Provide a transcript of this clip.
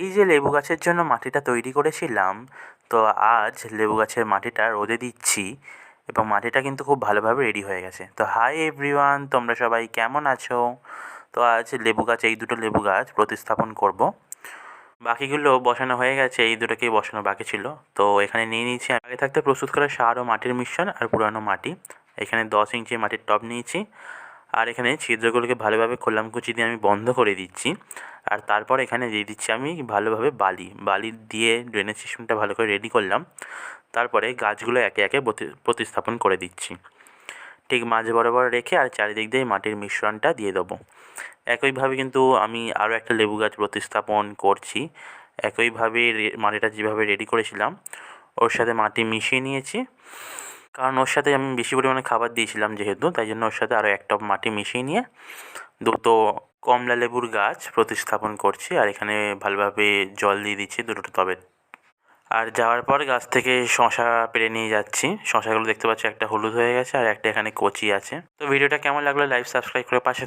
এই যে লেবু গাছের জন্য মাটিটা তৈরি করেছিলাম, তো আজ লেবু গাছের মাটিটা রোদে দিচ্ছি এবং মাটিটা কিন্তু খুব ভালোভাবে রেডি হয়ে গেছে। তো হাই এভরিওয়ান তোমরা সবাই কেমন আছো? তো আজ লেবু গাছ, এই দুটো লেবু গাছ প্রতিস্থাপন করব। বাকিগুলো বসানো হয়ে গেছে, এই দুটোকেই বসানো বাকি ছিল। তো এখানে নিয়ে নিয়েছি, আগে থাকতে প্রস্তুত করা সার ও মাটির মিশ্রণ আর পুরানো মাটি। এখানে দশ ইঞ্চি মাটির টব নিয়েছি। আর এখানে ছিদ্রগুলোকে ভালোভাবে খোলাম কুচি দিয়ে আমি বন্ধ করে দিচ্ছি। আর তারপর এখানে দিয়ে দিচ্ছি আমি ভালোভাবে বালি। বালি দিয়ে ড্রেনেজ সিস্টেমটা ভালো করে রেডি করলাম। তারপরে গাছগুলো একে একে প্রতি- প্রতিস্থাপন করে দিচ্ছি। ঠিক মাঝ বরাবর রেখে আর চারিদিক দিয়ে মাটির মিশ্রণটা দিয়ে দেবো। একইভাবে কিন্তু আমি আরও একটা লেবু গাছ প্রতিস্থাপন করছি। একইভাবে মাটিটা যেভাবে রেডি করেছিলাম, ওর সাথে মাটি মিশিয়ে নিয়েছি। কারণ ওর সাথে আমি বেশি পরিমাণে খাবার দিয়েছিলাম যেহেতু, তাই জন্য ওর সাথে আরও এক টব মাটি মিশিয়ে নিয়ে দুটো কমলা লেবুর গাছ প্রতিস্থাপন করছি আর এখানে ভালোভাবে জল দিয়ে দিচ্ছি দুটো টবে। আর যাওয়ার পর গাছ থেকে শশা পেরে নিয়ে যাচ্ছি। শশাগুলো দেখতে পাচ্ছি একটা হলুদ হয়ে গেছে আর একটা এখানে কচি আছে। তো ভিডিওটা কেমন লাগল লাইভ সাবস্ক্রাইব করে পাশে